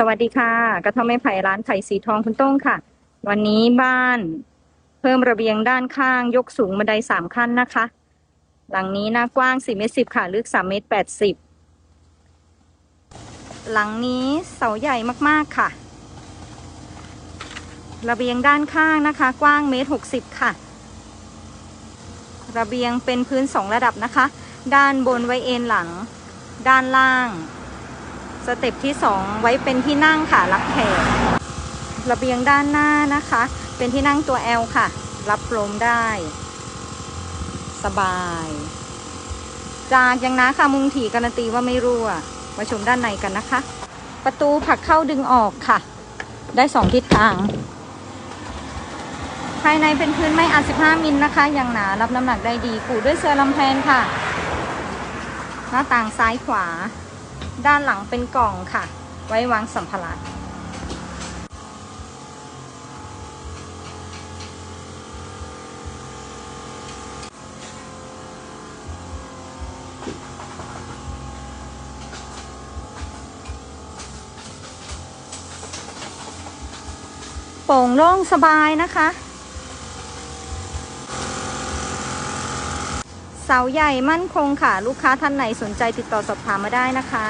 สวัสดีค่ะ กระท่อมไม้ไผ่ร้านไผ่สีทองคุณต้งค่ะ วันนี้บ้านเพิ่มระเบียงด้านข้าง ยกสูงบันไดสามขั้นนะคะ หลังนี้หน้ากว้างสี่เมตรสิบค่ะ ลึกสามเมตรแปดสิบหลังนี้เสาใหญ่มากๆค่ะ ระเบียงด้านข้างนะคะ กว้างเมตรหกสิบค่ะ ระเบียงเป็นพื้นสองระดับนะคะ ด้านบนไว้เอนหลัง ด้านล่าง สเต็ปที่สองไว้เป็นที่นั่งค่ะรับแขกระเบียงด้านหน้านะคะ เป็นที่นั่งตัว L ค่ะ รับลมได้ สบาย จากยังนะค่ะมุงถีการันตีว่าไม่รั่วมาชมด้านในกันนะคะ ประตูผักเข้าดึงออกค่ะ ได้สองทิศทาง ภายในเป็นพื้นไม้อัด15 มิลนะคะย่างหนารับน้ำหนักได้ดีปูด้วยเสือลำแพนค่ะ หน้าต่างซ้ายขวา ด้านหลังเป็นกล่องค่ะ ไว้วางสัมภาระโปร่งโล่งสบายนะคะ เสาใหญ่มั่นคงค่ะ ลูกค้าท่านไหนสนใจติดต่อสอบถามมาได้นะคะ